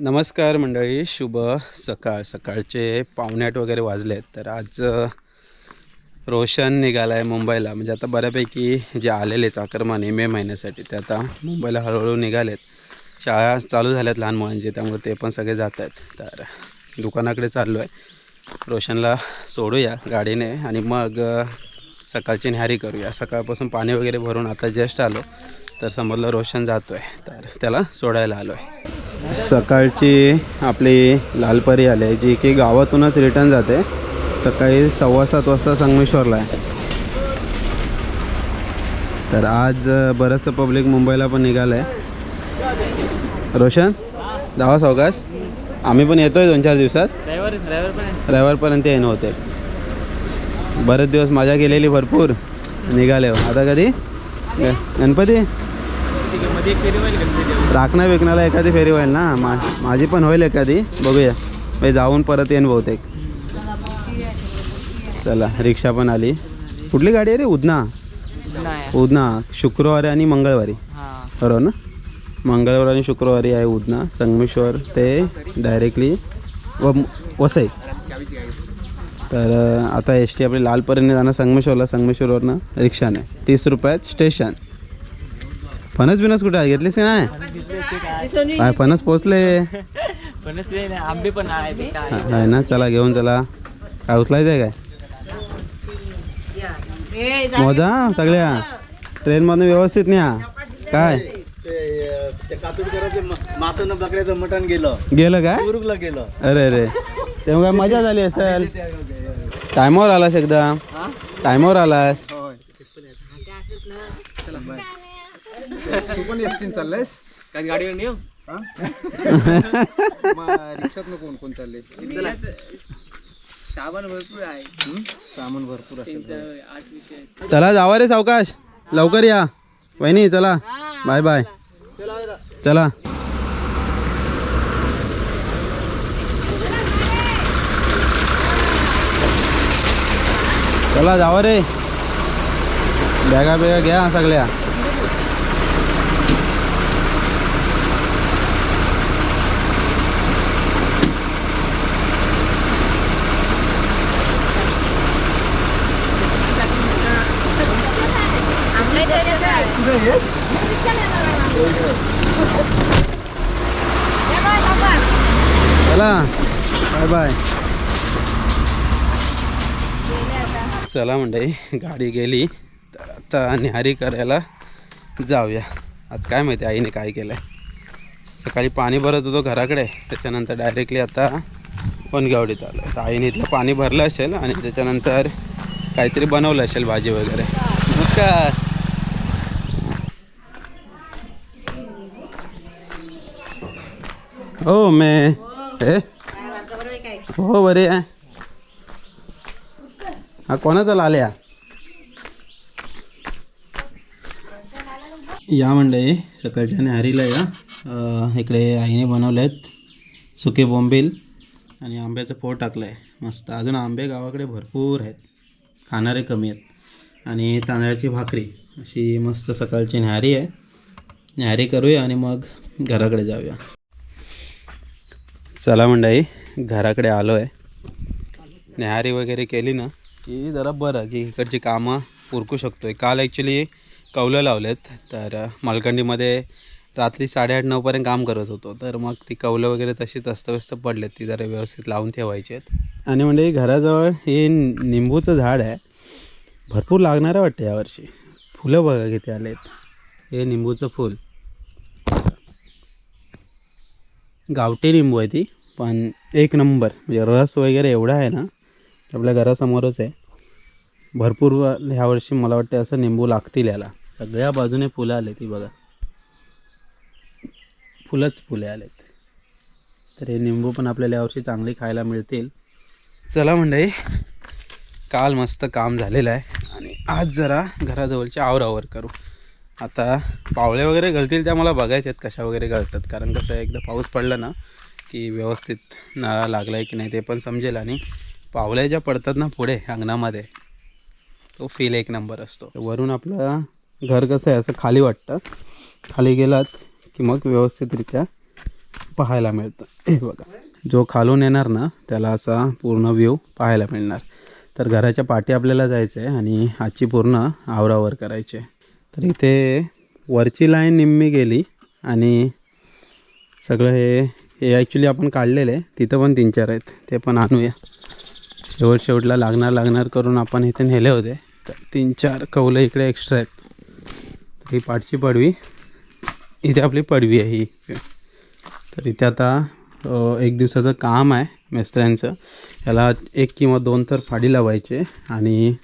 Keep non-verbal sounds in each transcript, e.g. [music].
नमस्कार मंडळी शुभ सकाळ. सकाळचे पावणेआठ वगैरे वाजले आहेत तर आज रोशन निघाला आहे मुंबईला. म्हणजे आता बऱ्यापैकी जे आलेले चाकरमाने मे महिन्यासाठी ते आता मुंबईला हळूहळू निघालेत. शाळा चालू झाल्यात लहान मुलांची त्यामुळे ते पण सगळे जात आहेत तर दुकानाकडे चाललो आहे रोशनला सोडूया गाडीने आणि मग सकाळची न्याहारी करूया. सकाळपासून पाणी वगैरे भरून आता जस्ट आलो. तर समजलं रोशन जातो आहे तर त्याला सोडायला आलो आहे सकाळची आपली लालपरी आली आहे जी की गावातूनच रिटर्न जाते. सकाळी सव्वा सात वाजता संगमेश्वरला आहे. तर आज बरंचसं पब्लिक मुंबईला पण निघालं आहे रोशन जावा सावकाश. आम्ही पण येतोय दोन चार दिवसात. रविवारपर्यंत येणं होते बरेच दिवस मजा केलेली भरपूर. निघाले हो. आता कधी? गणपती? राखणा विकणाला एखादी फेरी होईल ना? मा माझी पण होईल एखादी. बघूया. मी जाऊन परत येईन बहुतेक. चला रिक्षा पण आली. कुठली गाडी आहे रे? उदना उदना शुक्रवारी आणि मंगळवारी. बरोबर ना? मंगळवार आणि शुक्रवारी आहे उदना संगमेश्वर ते डायरेक्टली व वसई. तर आता एस टी आपली लालपर्यंत जाणं संगमेश्वरला. संगमेश्वरवरनं रिक्षाने. तीस रुपयात स्टेशन. फणस बिनस कुठे आहे? घेतलीस की नाही? काय फणस पोचले? फणस आंबे पण आहे हा, ना चला घेऊन चला. काय उचलायचं आहे काय? मोजा सगळ्या. ट्रेनमधून व्यवस्थित न्या. काय? बकऱ्याचं मटण गेलं गेलं काय गेलं अरे अरे. तेव्हा काय मजा झाली असेल? टायमावर आलास एकदा? टायमावर आलास? तू पण एसटीन चाललायस? काय गाडीवर नेऊ? [laughs] रिक्षात कोण कोण चालले सामान भरपूर आहे. सामान भरपूर आठ विषय चला जावा रे सावकाश. लवकर या. वहिनी चला. Bye bye. चला. चला जावा रे. बॅगा बिगा घ्या सगळ्या. चला बाय बाय चला मंडळी गाडी गेली. तर आता निहारी करायला जाऊया. आज काय माहिती आईने काय केलं आहे सकाळी पाणी भरत होतो घराकडे. त्याच्यानंतर डायरेक्टली आता वनगावडीत आलो. तर आईने इथलं पाणी भरलं असेल आणि त्याच्यानंतर काहीतरी बनवलं असेल भाजी वगैरे. नमस्कार. हो मे हे? हो बरे आहे. हा कोणाचा लाल्या या मंडळी सकाळच्या न्याहारीला या. इकडे आईने बनवले आहेत सुके बोंबील आणि आंब्याचं फोड टाकलं आहे मस्त. अजून आंबे गावाकडे भरपूर आहेत. खाणारे कमी आहेत. आणि तांदळाची भाकरी अशी मस्त सकाळची न्याहारी आहे. न्याहारी करूया आणि मग घराकडे जाऊया. चला मंडळी घराकडे आलो आहे न्याहारी वगैरे केली ना की जरा बरं की इकडची कामं उरकू शकतो आहे काल ॲक्च्युली कौलं लावलेत तर मालकंडीमध्ये रात्री साडेआठ नऊपर्यंत काम करत होतो. तर मग ती कौलं वगैरे तशीच अस्तव्यस्त पडलेत ती जरा व्यवस्थित लावून ठेवायची आहेत. आणि म्हणजे घराजवळ हे निंबूचं झाड आहे. भरपूर लागणारं वाटतं यावर्षी. फुलं बघा किती आलेत. हे निंबूचं फूल. गावठी लिंबू आहे ती. पण एक नंबर म्हणजे रस वगैरे एवढा आहे ना आपल्या घरासमोरच आहे. भरपूर ह्यावर्षी ह्या वर्षी मला वाटते असं निंबू लागतील याला. सगळ्या बाजूने फुलं आले ती बघा. फुलंच फुले आलेत. तर हे निंबू पण आपल्याला यावर्षी चांगली खायला मिळतील. चला मंडळी काल मस्त काम झालेलं आहे. आणि आज जरा घराजवळची आवरावर करू. आता पावळे वगैरे गळतील त्या मला बघायचे आहेत कशा वगैरे गळतात. कारण कसं आहे एकदा पाऊस पडला ना की व्यवस्थित नळा लागला आहे की नाही ते पण समजेल. आणि पावल्या ज्या पडतात ना पुढे अंगणामध्ये तो फील एक नंबर असतो. वरून आपलं घर कसं आहे असं खाली वाटतं. खाली गेलात की मग व्यवस्थितरित्या पाहायला मिळतं. हे बघा. जो खालून येणार ना त्याला असा पूर्ण व्ह्यू पाहायला मिळणार. तर घराच्या पाठी आपल्याला जायचं आहे आणि आजची पूर्ण आवरावर करायची आहे. तर इथे वरची लाईन निम्मी गेली आणि सगळं हे हे ॲक्च्युली आपण काढलेलं आहे. तिथं पण तीन चार आहेत. ते पण आणूया. शेवट शेवटला लागणार लागणार करून आपण इथे नेले होते. तर तीन चार कौलं इकडे एक्स्ट्रा आहेत. तर ही पाठची पडवी. इथे आपली पडवी आहे ही. तर इथे आता एक दिवसाचं काम आहे मिस्त्र्यांचं. याला एक किंवा दोन तर फाडी लावायचे आणि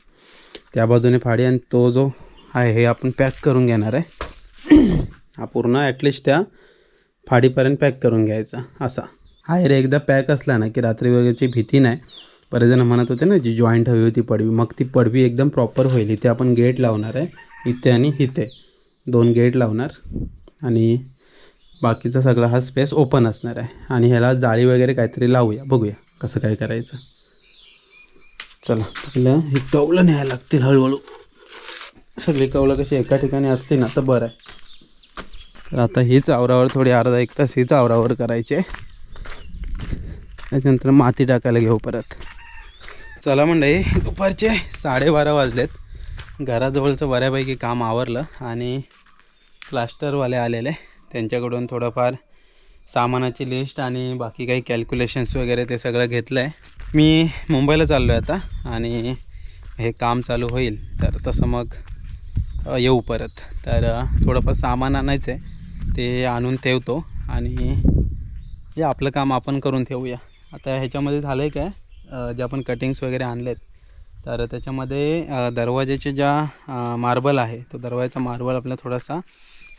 त्या बाजूने फाडी आणि तो जो आहे हे आपण पॅक करून घेणार आहे. हा पूर्ण ॲटलिस्ट त्या फाडीपर्यंत पॅक करून घ्यायचा असा. हा रे एकदा पॅक असला ना की रात्री वगैरेची भीती नाही. बरेच जण म्हणत होते ना जी जॉईंट हवी होती पडवी. मग ती पडवी एकदम प्रॉपर होईल. इथे आपण गेट लावणार आहे इथे आणि इथे. दोन गेट लावणार आणि बाकीचा सगळा हा स्पेस ओपन असणार आहे. आणि ह्याला जाळी वगैरे काहीतरी लावूया बघूया कसं काय करायचं. चला पहिलं हे कवलं न्यायला लागतील हळूहळू. सगळी कवलं कशी एका ठिकाणी असली ना तर बरं आहे. तर आता हीच आवरावर थोडी अर्धा एक तास हीच आवरावर करायची आहे. त्याच्यानंतर माती टाकायला घेऊ परत. चला मंडळी दुपारचे साडेबारा वाजलेत. घराजवळचं बऱ्यापैकी काम आवरलं आणि प्लास्टरवाले आलेले. त्यांच्याकडून थोडंफार सामानाची लिस्ट आणि बाकी काही कॅल्क्युलेशन्स वगैरे ते सगळं घेतलं आहे मी मुंबईला चाललो आहे आता आणि हे काम चालू होईल. तर तसं मग येऊ परत. तर थोडंफार सामान आणायचं आहे. ते आणून ठेवतो आणि जे आपलं काम आपण करून ठेवूया. आता ह्याच्यामध्ये झालं आहे काय जे आपण कटिंग्स वगैरे आणलेत. तर त्याच्यामध्ये दरवाज्याचे ज्या मार्बल आहे तो दरवाजाचा मार्बल आपल्याला थोडासा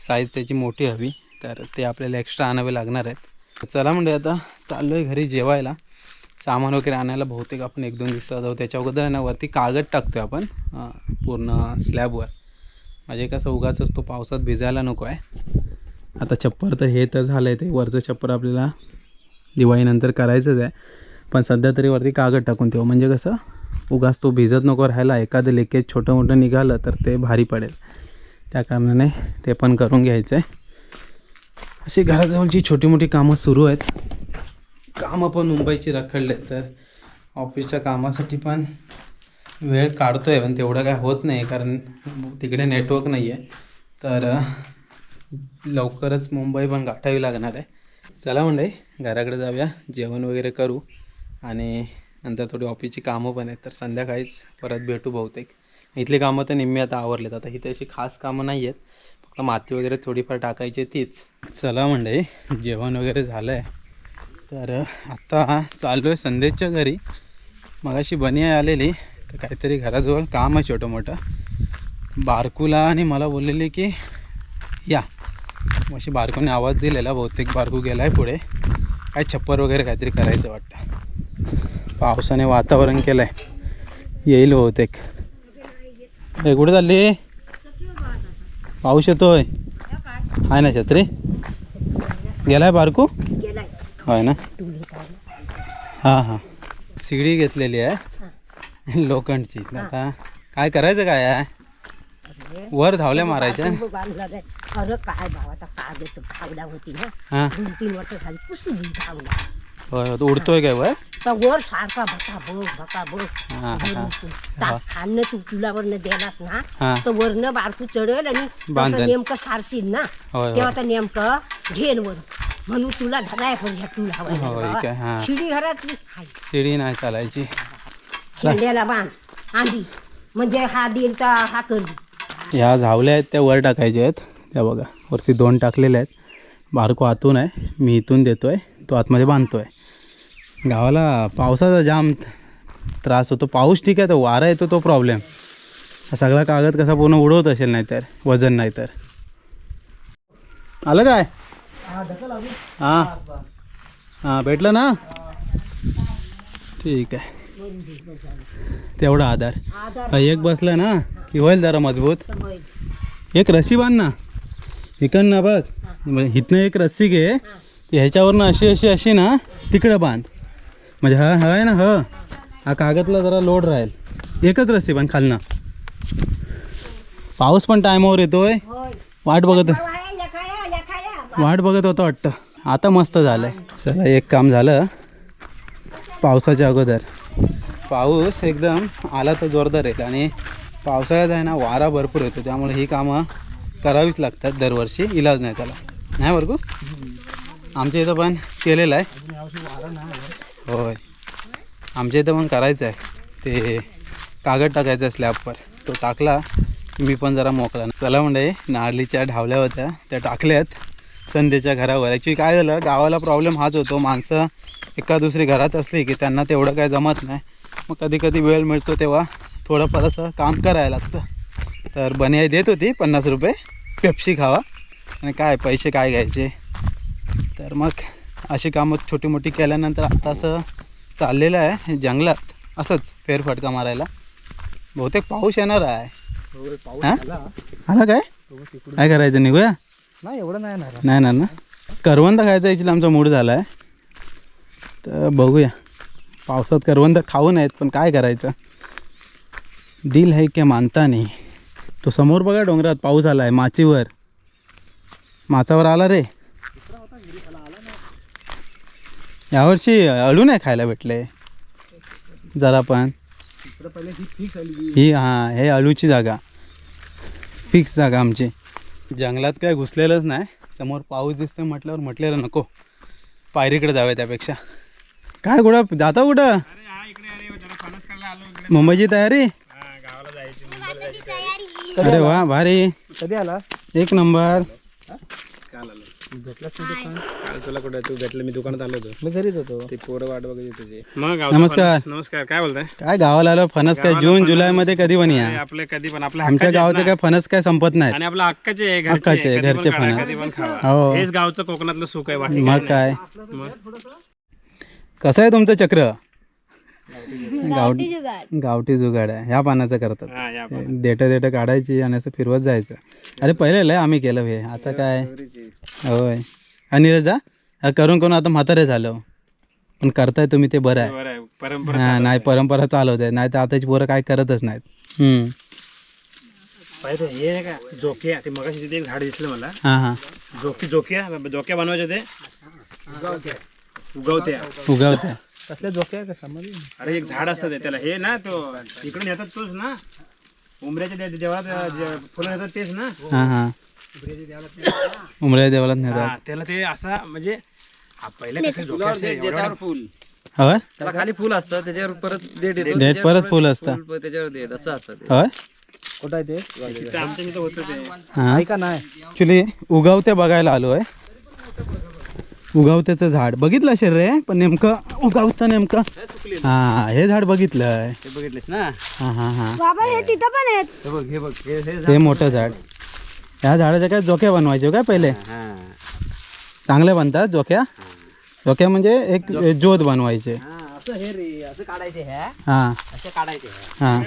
साईज त्याची मोठी हवी. तर ते आपल्याला एक्स्ट्रा आणावे लागणार आहेत. चला म्हणजे आता चाललो आहे घरी जेवायला. सामान वगैरे आणायला बहुतेक आपण एक दोन दिवसात जाऊ. त्याच्या अगोदर ना वरती कागद टाकतो आहे आपण पूर्ण स्लॅबवर म्हणजे कसं उगाच तो पावसात भिजायला नको आहे आता छप्पर तर हे तर झालं आहे ते वरचं छप्पर आपल्याला दिवाळीनंतर करायचंच आहे. पण सध्या तरी वरती कागद टाकून ठेवू. म्हणजे कसं उगाच तो भिजत नको राहायला एखादं लिकेज छोटं मोठं निघालं तर ते भारी पडेल. त्या कारणाने ते पण करून घ्यायचं आहे अशी घराजवळची छोटी मोठी कामं सुरू आहेत. कामं पण मुंबईची रखडले तर ऑफिसच्या कामासाठी पण वेळ काढतो आहे पण तेवढं काय होत नाही कारण तिकडे नेटवर्क नाही आहे तर लवकरच मुंबई पण गाठावी लागणार आहे. चला म्हणजे घराकडे जाऊया जेवण वगैरे करू. आणि नंतर थोडी ऑफिसची कामं पण आहेत तर संध्याकाळीच परत भेटू बहुतेक. इथली कामं तर निम्मी आता आवरलेत आता इथे अशी खास कामं नाही आहेत. फक्त माती वगैरे थोडीफार टाकायची तीच. चला म्हणजे जेवण वगैरे झालं आहे तर आत्ता चालू आहे संदेशच्या घरी. मगाशी बनी आलेली तर काहीतरी घराजवळ काम आहे छोटं मोठं. बारकूला आणि मला बोललेली की या. अशी बारकूने आवाज दिलेला बहुतेक बारकू गेला आहे पुढे. काय छप्पर वगैरे काहीतरी करायचं वाटतं. पावसाने वातावरण केलं आहे येईल बहुतेक. ए कुठे चालली? पाऊस येतोय. आहे ना छत्री? गेलाय बारकू? होय ना? हां हां. शिडी घेतलेली आहे. लोखंडची. आता काय करायचं काय? आहे वर धावल्या मारायच्या. अरे काय भावाचा भावला होती ना हां. दोन तीन वर्ष झाली होय तो उडतोय काय वर? तर वर सारखा भका बघ भका बघ. खाणं तू चुलावरनं द्यालास ना हां. तर वरनं बारकू चढेल आणि नेमकं सारशील ना. तेव्हा तर नेमकं घेन वर. म्हणून तुला धराय पण हां. तुला शिडी घरातली. हाय. शिडी नाही चालायची. शेंड्याला बांध आंधी म्हणजे हा देईल तर हा ह्या झावल्या आहेत त्या वर टाकायच्या आहेत. त्या बघा वरती दोन टाकलेल्या आहेत. बारको आतून आहे मी इथून देतो आहे तो आतमध्ये बांधतो आहे गावाला पावसाचा जाम त्रास होतो. पाऊस ठीक आहे तर वारा येतो तो प्रॉब्लेम सगळा कागद कसा पूर्ण उडवत असेल नाही तर वजन नाही तर आलं काय? हां. हां भेटलं ना? ठीक आहे. तेवढा आधार. हा, एक बसला ना? की होईल जरा मजबूत. एक रस्सी बांध ना. इकडं ना बघ म्हणजे इथनं एक रस्सी घे. ह्याच्यावरनं अशी अशी अशी ना तिकडं बांध. म्हणजे हा हा आहे ना ह. हा कागदला जरा लोड राहील. एकच रस्सी बांध खालनं. पाऊस पण टायमावर येतोय. वाट बघत. वाट बघत होता वाटतं. आता मस्त झालं. चला एक काम झालं. पावसाच्या अगोदर. पाऊस एकदम आला तर जोरदार आहे आणि पावसाळ्यात आहे ना वारा भरपूर येतो त्यामुळे ही कामं करावीच लागतात दरवर्षी इलाज नाही त्याला. नाही बरं गो? आमच्या इथं पण केलेलं आहे. होय. आमच्या इथं पण करायचं आहे ते कागद टाकायचं स्लॅबवर तो टाकला मी पण जरा मोकला चला म्हणजे नारळीच्या ढावल्या होत्या त्या टाकल्यात. संध्येच्या घरावर. ॲक्च्युली काय झालं गावाला प्रॉब्लेम हाच होतो. माणसं एका दुसरी घरात असली की त्यांना तेवढं काय जमत नाही. मग कधी कधी वेळ मिळतो तेव्हा थोडंफार असं काम करायला लागतं. तर बनियाई देत होती पन्नास रुपये पेप्सी खावा आणि काय पैसे काय घ्यायचे. तर मग अशी कामं छोटी मोठी केल्यानंतर आता असं चाललेलं आहे जंगलात असंच फेरफटका मारायला. बहुतेक पाऊस येणार आहे. हा? आला. काय? काय करायचं निघूया? नाही एवढं नाही येणार. नाही ना? करवंद खायचा ॲक्च्युली आमचा मूड झाला आहे. तर बघूया. पावसात करवंद खाऊ आहेत पण काय करायचं? दिल है की मानता नाही. तो समोर बघा डोंगरात पाऊस आला आहे माचीवर. माचावर आला रे. यावर्षी अळू नाही खायला भेटले. जरा पण. ही हां हे अळूची जागा. फिक्स जागा आमची. जंगलात काय घुसलेलंच नाही. समोर पाऊस दिसतोय म्हटल्यावर म्हटलेलं नको. पायरीकडे जावे त्यापेक्षा. काय कुठं जाता कुठं? मुंबईची तयारी? अरे वा भारी. कधी आला? एक नंबर. काल तुला कुठं? तू भेटलं मी दुकानात आलो होतो. मी घरीच होतो. ते पोरं वाट बघत तुझे. मग नमस्कार. नमस्कार काय बोलताय? काय गावाला आलं फणस काय? जून जुलै मध्ये कधी पण या. आपले कधी पण आपल्या आमच्या गावाचे. काय फणस काय संपत नाहीत. आणि आपल्या हक्काचे हक्काचे घरचे फणस. कधी पण खावा हो. हेच गावचं कोकणातलं सुख आहे मग काय? मग कसं आहे तुमचं चक्र? गावठी गावठी जुगाड. आहे. ह्या पानाचं करतात. हा या देठ देठ काढायची आणि असं फिरवत जायचं. अरे पहिले लय आम्ही केलं हे. आता काय? होय. आणि जा हा करून करून आता म्हातारे झालो. पण करताय तुम्ही ते बरं आहे. बरं आहे. परंपरा हा नाही परंपरा चालवत आहे. नाही तर आताची पोरं काय करतच नाहीत. हम्म. पाहिजे हे आहे का? जोक्या ते मगाशी तिथे एक झाड दिसलं मला. हां हां. जोकी जोक्या जोक्या बनवायचे ते. उगवत्या उगवत्या कसल्या जोक्या का समज अरे एक झाड असतं ते त्याला हे ना तो इकडून येतात तोच ना. उमऱ्याच्या जेव्हा जे फुलं येतात तेच ना. हां हां. उमऱ्या देवालाच नेतात. हा, त्याला ते असा म्हणजे हा, पहिले कसं झोके असे एवढं- फुल होय? त्याला खाली फुल असतं त्याच्यावर परत देठ येतो डेट परत फुल असतं. फुल त्याच्यावर देठ असं असतं ते. होय? कुठं आहे ते? तिथं आमच्या इथं होतं ते. हां. का नाही? ऍक्च्युली उगवत्या बघायला आलो आहे उगवत्याचं झाड. बघितलं असेल रे? पण नेमकं उगवतं नेमकं? हां हे झाड बघितलंय. बघितलेस ना? हां हां हां. बाबा हे तिथं पण आहेत. हे बघ हे बघ हे हे हे मोठं झाड. ह्या झाडाच्या काय जोक्या बनवायचे हो काय पहिले? हा चांगले बनतात जोक्या? जोक्या म्हणजे एक ज्योत बनवायचे. हा, असं हे रे असं काढायचे ह्या. हां. हां.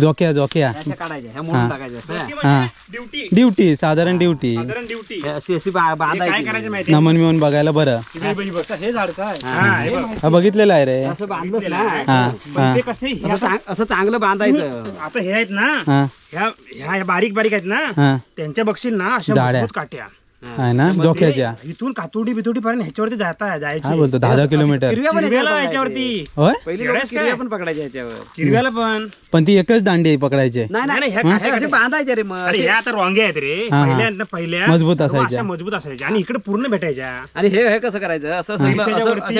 जोक्या जोक्या. अशा काढायच्या ह्या मोडून टाकायच्या असं. हां. ड्युटी. ड्युटी साधारण ड्युटी. साधारण ड्युटी. अशी अशी बा- काय बांधायची करायचं माहिती नमन मिळून बघायला बरं. हे झाड काय? हा हे बघ. हा बघितलेलं आहे रे. असं बांधलंच ना हां पण ते कसे असं चांग- असं चांगलं बांधायचं. आता हे आहेत ना हां. ह्या ह्या ह्या बारीक बारीक आहेत ना हां. त्यांच्या बघशील ना अशा. मजबूत काट्या. आहे ना? जोक्याच्या ते इथून कातुडी बितुडी पर्यंत ह्याच्यावरती जाता काय जायची बोलतो दहा दहा किलोमीटर. किरव्या पण किरव्याला याच्यावरती. होय? पहिली येड्यास लोकं किरव्या काय? पण पकडायच्या किरव्याला पण. पण ती एकच दांडी पकडायचे. नाही नाही, ह्या ह्या कशा रे मग? अरे ह्या आता रॉंगे आहेत रे. हा, हा. पहिल्या ना पहिल्या मजबूत सर्व असायच्या. अशा मजबूत असायच्या आणि इकडे पूर्ण भेटायच्या. आणि हे हे कसं करायचं? असं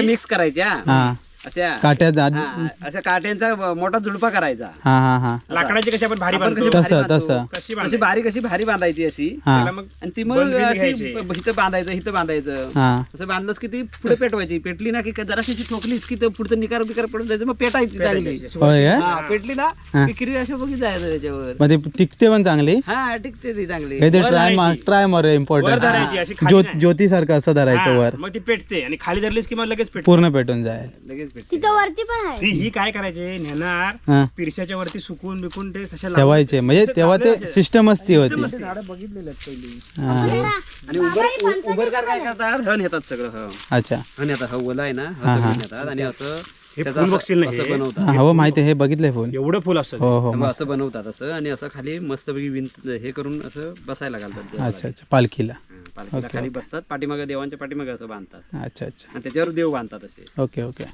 मिक्स करायच्या. हां. अशा. काट्या जा- हा, अशा काट्यांचा मोठा जुडपा करायचा. हां हां हां. लाकडाची कशी आपण भारी आपण बांधतो? कशी भारी तसं बांधतो. तसं. कशी अशी बांधायची? बारीक अशी भारी बांधायची अशी? हां. त्याला मग आणि ती मग बंदबिंद अशी घ्यायची. ब- इथं बांधायचं इथं बांधायचं. हां. असं बांधलंच की ती पुढे पेटवायची. पेटली ना की जराशी ठोकलीच की ते पुढचं निकार बिकार पडून जायचं. मग पेटायची चांगली. अशी होय काय हा. पेटली ना हा. की किरवी अशा बघी जायचं त्याच्यावर. मग ते टिकते पण चांगली? हा टिकते ती चांगली. ते वर ट्राय धरायची. ट्राय मार वर इम्पॉर्टंट धरायची अशी खाली ज्योत. ज्योतीसारखं असं धरायचं हा, वर. मग ती पेटते आणि खाली धरलीस की मग लगेच पेटते. पूर्ण पेटून जाईल. लगेच पेटते तिथं वरती पण आहे. ही ही काय करायचे? नेणार हां. पिरशाच्या वरती सुकून बिकून ते तशा लावून- ठेवायचे. म्हणजे तेव्हा ते सिस्टमच ती होती. झाडं बघितलेले आहेत पहिली. हां. आणि उबर उबरकार काय करतात? हन येतात सगळं ह. अच्छा. हन येतात. ह ओला आहे ना? ह सगळं येतात आणि असं हे त्याचं फुल असं- बघशील ना असं हे? बनवतात. हां हो माहिती आहे. हे बघितलंय फुल. एवढं फुल असतं. हो हो असं बनवतात असं. आणि असं खाली मस्तपैकी विंत हे करून असं बसायला घालतात देवाला. अच्छा अच्छा. पालखीला. पालखीला खाली बसतात. पाठीमागे देवांच्या पाठीमागे असं बांधतात. अच्छा अच्छा. आणि त्याच्यावर देव बांधतात असे. Okay okay.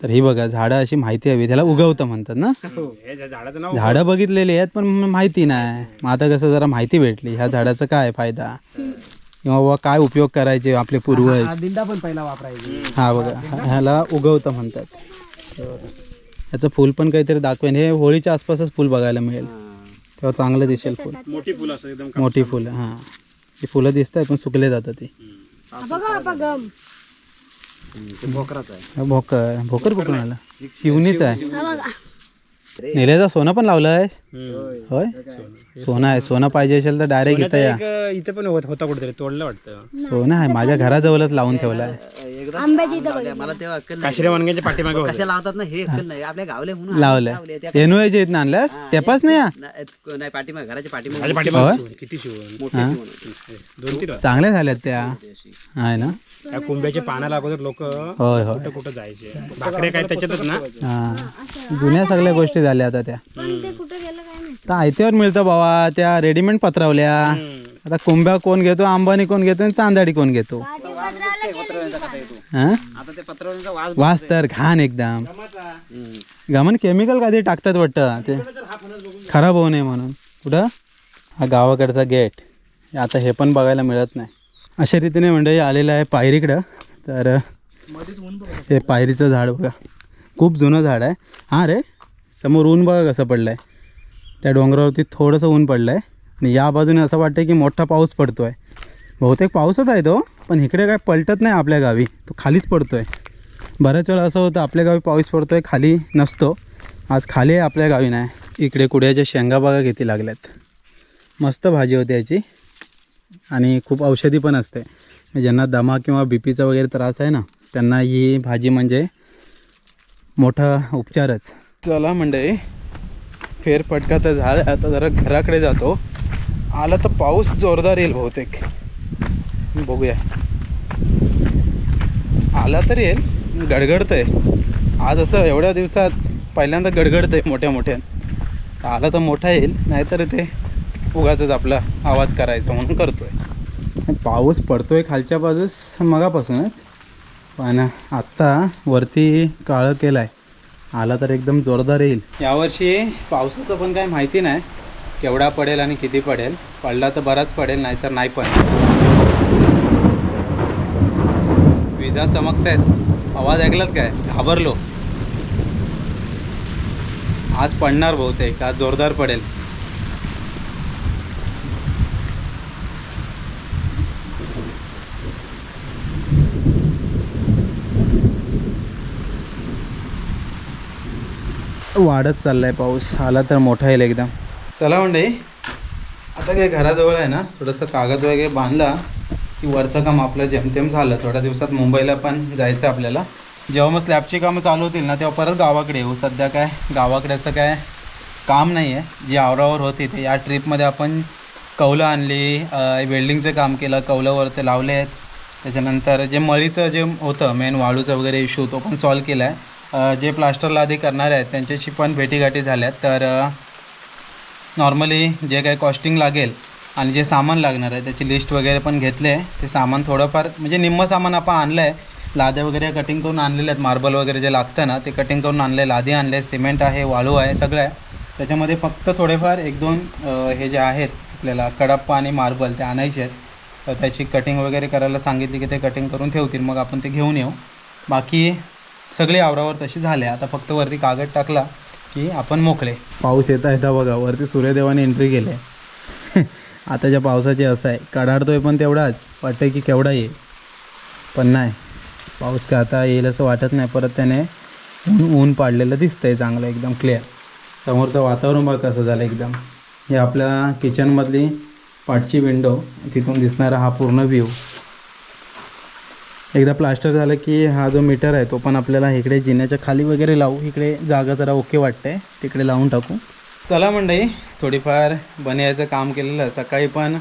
तर ही बघा झाडं अशी माहिती हवी त्याला उगवतं म्हणतात ना? हे. झा- झाडाचं नाव झाडं बघितलेली आहेत पण माहिती नाही. मग आता कसं जरा माहिती भेटली ह्या झाडाचा काय फायदा? किंवा बाबा काय उपयोग करायचे आपले पूर्वज? हा दिंडा पण पहिला वापरायची. हा बघा ह्याला उगवतं म्हणतात. ह्याचं फुल पण काहीतरी दाखवेन. हे होळीच्या आसपासच फुल बघायला मिळेल. तेव्हा चांगलं दिसेल फुल. मोठी फुलं एकदम मोठी फुलं हां. ही फुलं दिसत आहेत पण सुकले जातात ती. ते भोकराच आहे. भोकर भोकर कुठून आला? शिवणीच आहे. निलेचा सोनं पण लावलं आहे होय? सोनं. आहे सोनं पाहिजे असेल तर डायरेक्ट इथं या. एक इथे पण होत- होता कुठेतरी तोडलं वाटतं. सोनं आहे माझ्या घराजवळच लावून ठेवलं आहे एकदा आंब्याची इथं लावल्या. मला तेव्हा अक्कल नाही. काशिरे वाणग्यांच्या पाठीमागे होतं. कशा लावतात ना? हे अक्कल नाही. आपल्या गावले म्हणून लावलंय. एनओएच्या इथनं आणल्यास? टेपाच नाही या? नाही नाही, पाठीमागे घराच्या पाठीमागे. माझ्या पाठीमागे शिवण. किती शिवण? मोठी शिवण होती. दोन तीन चांगल्या झाल्यात त्या. आहे ना? त्या कुंभ्याचे पानाला अगोदर लोक कुठं होय होय. कुठं जायचे. भाकरे काय त्याच्यातच ना? हा. जुन्या सगळ्या गोष्टी झाल्या आता त्या. ते कुठं गेलं काय नाही तर आयत्यावर मिळतं बाबा त्या रेडीमेड पत्रावल्या. आता कोंब्या कोण घेतो अंबानी कोण घेतो आणि चांदाडी कोण घेतो? हा? आता ते पत्रावळीचा वास वास तर घाण एकदम. गमन केमिकल कधी टाकतात वाटतं? ते खराब होऊ नये म्हणून. कुठं? हा गावाकडचा गेट आता हे पण बघायला मिळत नाही. अशा रीतीने मंडळी आलेलं आहे पायरीकडं तर हे पायरीचं झाड बघा. खूप जुनं झाड आहे. हां रे समोर ऊन बघा कसं पडलं आहे त्या डोंगरावरती थोडंसं ऊन पडलं आहे आणि या बाजूने असं वाटतं की मोठा पाऊस पडतो आहे बहुतेक पाऊसच आहे तो पण इकडे काय पलटत नाही आपल्या गावी. तो खालीच पडतो आहे बऱ्याच वेळा असं होतं आपल्या गावी पाऊस पडतो आहे खाली नसतो. आज खाली आहे आपल्या गावी नाही. इकडे कुड्याच्या शेंगा बघा किती लागल्यात. मस्त भाजी होती याची. आणि खूप औषधी पण असते. म्हणजे ज्यांना दमा किंवा बी पीचा वगैरे त्रास आहे ना त्यांना ही भाजी म्हणजे मोठा उपचारच. चला मंडळी फेरफटका तर झाला. आता जरा घराकडे जातो. आला तर पाऊस जोरदार येईल बहुतेक. बघूया. आला तर येईल गडगडतंय. आज असं एवढ्या दिवसात पहिल्यांदा गडगडतंय मोठ्या मोठ्या. आला तर मोठा येईल नाहीतर ते उगाच आपला आवाज करायचा म्हणून करतोय. पाऊस पडतोय खालच्या बाजूस मगापासूनच. पण आत्ता वरती काळं केलं आहे आला तर एकदम जोरदार येईल. यावर्षी पावसाचं पण काही माहिती नाही. केवढा पडेल आणि किती पडेल. पडला तर बराच पडेल नाहीतर नाही पण. विजा चमकतायत. आवाज ऐकलात काय? घाबरलो. आज पडणार बहुतेक आज जोरदार पडेल. वाढत चाललाय पाऊस. आला तर मोठा येईल एकदम. चला म्हणजे आता काय घराजवळ आहे ना थोडंसं कागद वगैरे बांधला की वरचं काम आपलं जेमतेम झालं. थोड्या दिवसात मुंबईला पण जायचं आपल्याला. जेव्हा मग स्लॅबची कामं चालू होतील ना तेव्हा परत गावाकडे येऊ. सध्या काय गावाकडे असं काय काम नाही आहे जी आवरावर होती ते या ट्रिपमध्ये आपण कौलं आणली वेल्डिंगचं काम केलं कौलावर ते लावले आहेत त्याच्यानंतर जे मळीचं जे होतं मेन वाळूचं वगैरे इश्यू तो पण सॉल्व केला आहे जे प्लास्टरला आधी करणार आहेत त्यांच्याशी पण भेटीगाठी झाल्या तर नॉर्मली जे काही कॉस्टिंग लागेल आणि जे सामान लागणार आहे त्याची लिस्ट वगैरे पण घेतले आहे. ते सामान थोडंफार म्हणजे निम्मं सामान आपण आणलं आहे लाद्या वगैरे कटिंग करून आणलेले आहेत. मार्बल वगैरे जे लागतं ना ते कटिंग करून आणले लादी आणले सिमेंट आहे वाळू आहे सगळं आहे. त्याच्यामध्ये फक्त थोडेफार एक दोन हे जे आहेत आपल्याला कडप्पा आणि मार्बल ते आणायचे आहेत. तर त्याची कटिंग वगैरे करायला सांगितली की ते कटिंग करून ठेवतील. मग आपण ते घेऊन येऊ. बाकी सगळी आवरावर तशी झाले. आता फक्त वरती कागद टाकला की आपण मोकळे. पाऊस येता येता बघा वरती सूर्यदेवाने एंट्री केली आहे. [laughs] आताच्या पावसाचे असं आहे. कडाडतोय पण तेवढाच. वाटतं की केवढा येईल. पण नाही. पाऊस का आता येईल असं वाटत नाही. परत त्याने ऊन ऊन पाडलेलं दिसतंय चांगलं एकदम क्लिअर समोरचं वातावरण बघ कसं झालं एकदम. हे आपल्या किचनमधली पाठची विंडो तिथून दिसणारा हा पूर्ण व्ह्यू एकदा प्लास्टर झालं की हा जो मीटर आहे तो पण आपल्याला इकडे जिन्याच्या खाली वगैरे लावू. इकडे जागा जरा ओके वाटते तिकडे लावून टाकू. चला मंडई थोडीफार बनवायचं काम केलेलं. सकाळी पण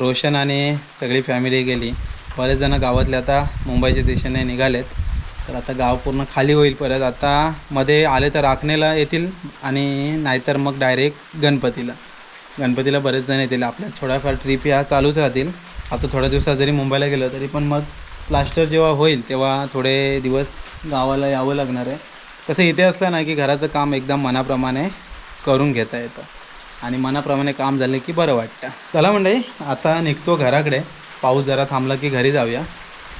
रोशन आणि सगळी फॅमिली गेली. बरेच जणं गावातले आता मुंबईच्या दिशेने निघालेत. तर आता गाव पूर्ण खाली होईल परत. आता मध्ये आले तर राखणेला येतील आणि नाहीतर मग डायरेक्ट गणपतीला. गणपतीला बरेच जण येतील. आपल्या थोड्याफार ट्रिप ह्या चालूच राहतील. आता थोड्या दिवसात जरी मुंबईला गेलं तरी पण मग प्लास्टर जेव्हा होईल तेव्हा थोडे दिवस गावाला यावं लागणार आहे. तसं इथे असलं ना की घराचं काम एकदम मनाप्रमाणे करून घेता येतं. आणि मनाप्रमाणे काम झाले की बरं वाटतं. चला म्हणजे आता निघतो घराकडे. पाऊस जरा थांबला की घरी जाऊया.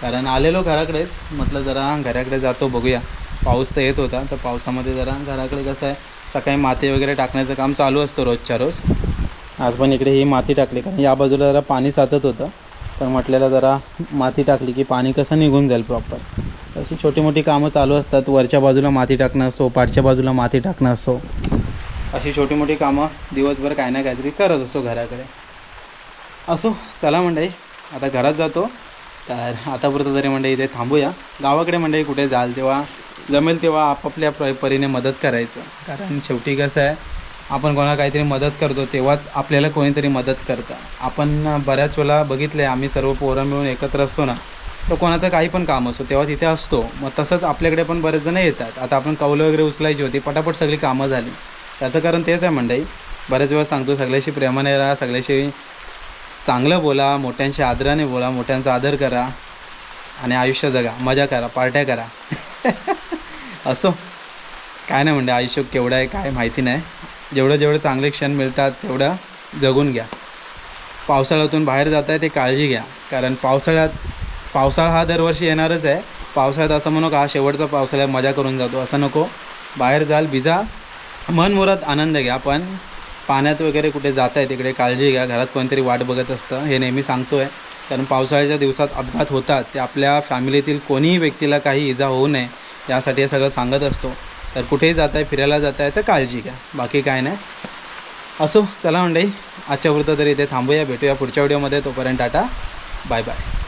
कारण आलेलो घराकडेच. म्हटलं जरा घराकडे जातो बघूया. पाऊस तर येत होता तर पावसामध्ये जरा घराकडे कसं आहे सकाळी माती वगैरे टाकण्याचं काम चालू असतं रोजच्या रोज. आज पण इकडे ही माती टाकली कारण या बाजूला जरा पाणी साचत होतं. तर म्हटलेलं जरा माती टाकली की पाणी कसं निघून जाईल प्रॉपर अशी छोटी मोठी कामं चालू असतात. वरच्या बाजूला माती टाकणं असो पाठच्या बाजूला माती टाकणं असो. अशी छोटी मोठी कामं दिवसभर काय ना काहीतरी करत असो घराकडे. असो चला मंडळी आता घरात जातो. तर आतापुरतं तरी म्हणजे इथे थांबूया. गावाकडे म्हणजे कुठे जाल तेव्हा जमेल तेव्हा आपापल्या प्र परीने मदत करायचं. कारण शेवटी कसं आहे आपण कोणाला काहीतरी मदत करतो तेव्हाच आपल्याला कोणीतरी मदत करतं. आपण बऱ्याच वेळा बघितलं आहे आम्ही सर्व पोरं मिळून एकत्र असतो ना तर कोणाचं काही पण काम असतो तेव्हा तिथे असतो. मग तसंच आपल्याकडे पण बरेच जण येतात. आता आपण कौलं वगैरे उचलायची होती पटापट सगळी कामं झाली. त्याचं कारण तेच आहे मंडई बऱ्याच वेळा सांगतो सगळ्याशी प्रेमाने राहा सगळ्याशी चांगलं बोला मोठ्यांशी आदराने बोला मोठ्यांचा आदर करा आणि आयुष्य जगा मजा करा पार्ट्या करा. [laughs] असो. काय नाही म्हणजे आयुष्य केवढं आहे काय माहिती नाही. जेवढं जेवढं चांगले क्षण मिळतात तेवढं जगून घ्या. पावसाळ्यातून बाहेर जात आहे ते काळजी घ्या. कारण पावसाळ्यात पावसाळा हा दरवर्षी येणारच आहे. पावसाळ्यात असं म्हणू का हा शेवटचा पावसाळ्यात मजा करून जातो. असं नको. बाहेर जाल भिजा मनमुरात आनंद घ्या. पण पाण्यात वगैरे कुठे जात आहे तिकडे काळजी घ्या. घरात कोणतरी वाट बघत असतं हे नेहमी सांगतो आहे कारण पावसाळ्याच्या दिवसात अपघात होतात. ते आपल्या फॅमिलीतील कोणीही व्यक्तीला काही इजा होऊ नये यासाठी हे सगळं सांगत असतो. तर कुठेही जात आहे फिरायला जात आहे तर काळजी घ्या. बाकी काय नाही. असो चला मंडई आजच्या वृत्त तरी इथे थांबूया भेटूया पुढच्या व्हिडिओमध्ये. तोपर्यंत टाटा. Bye bye.